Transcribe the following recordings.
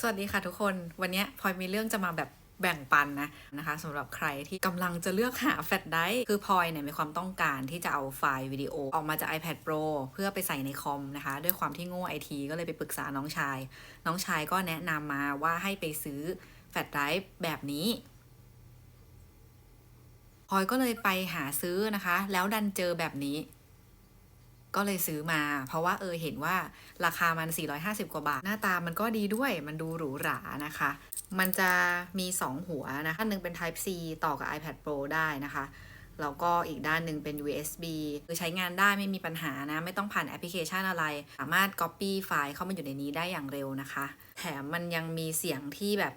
สวัสดีค่ะทุกคน วันนี้พลอยมีเรื่องจะมาแบบแบ่งปันนะนะคะสำหรับใครที่กำลังจะเลือกหาแฟลชไดร์คือพลอยเนี่ยมีความต้องการที่จะเอาไฟล์วิดีโอออกมาจาก iPad Pro เพื่อไปใส่ในคอมนะคะ ด้วยความที่โง่ไอทีก็เลยไปปรึกษาน้องชาย น้องชายก็แนะนำมาว่าให้ไปซื้อแฟลชไดร์แบบนี้พลอยก็เลยไปหาซื้อนะคะ แล้วดันเจอแบบนี้ ก็เลยซื้อมา เพราะว่าเออเห็นว่าราคามัน 450 กว่าบาท หน้าตามันก็ดีด้วยมันดูหรูหรานะคะ มันจะมี 2 หัวนะคะอันหนึงเป็น Type C ต่อกับ iPad Pro ได้นะคะแล้วก็อีกด้านหนึ่งเป็น USB คือใช้งานได้ไม่มีปัญหานะ ไม่ต้องผ่านแอปพลิเคชันอะไร สามารถ Copy ไฟล์เข้ามาอยู่ในนี้ได้อย่างเร็วนะคะ แถมมันยังมีเสียงที่แบบ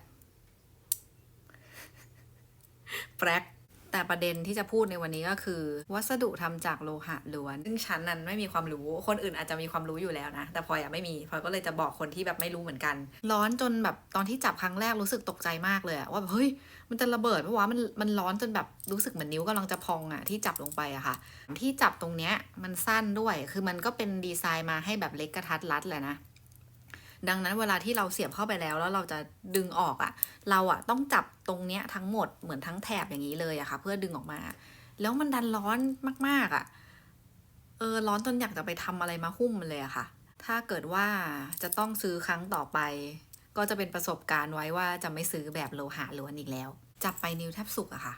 แปลก แต่ประเด็นที่จะพูดในวันนี้ก็คือ วัสดุทำจากโลหะล้วน ซึ่งฉันนั้นไม่มีความรู้ คนอื่นอาจจะมีความรู้อยู่แล้วนะ แต่พลอยอะไม่มีพลอยก็เลยจะบอกคนที่แบบไม่รู้เหมือนกัน ร้อนจนแบบตอนที่จับครั้งแรกรู้สึกตกใจมากเลยว่าแบบเฮ้ยมันจะระเบิดเพราะว่ามันมันร้อนจนแบบรู้สึกเหมือนนิ้วกำลังจะพองอะที่จับลงไปอะค่ะ ที่จับตรงเนี้ยมันสั้นด้วย คือมันก็เป็นดีไซน์มาให้แบบเล็กกระทัดรัดแหละนะ ดังนั้นเวลาที่เราเสียบเข้าไปแล้ว แล้วเราจะดึงออกอะ่ะ เราอะ่ะต้องจับตรงเนี้ยทั้งหมดเหมือนทั้งแถบอย่างนี้เลยอะค่ะ เพื่อดึงออกมา แล้วมันดันร้อนมากๆอะ่ะ เออร้อนจนอยากจะไปทำอะไรมาหุ้มมันเลยอะค่ะ ถ้าเกิดว่าจะต้องซื้อครั้งต่อไป ก็จะเป็นประสบการณ์ไว้ว่าจะไม่ซื้อแบบโลหะล้วนอีกแล้ว จับไปนิ้วแทบสุกอะค่ะ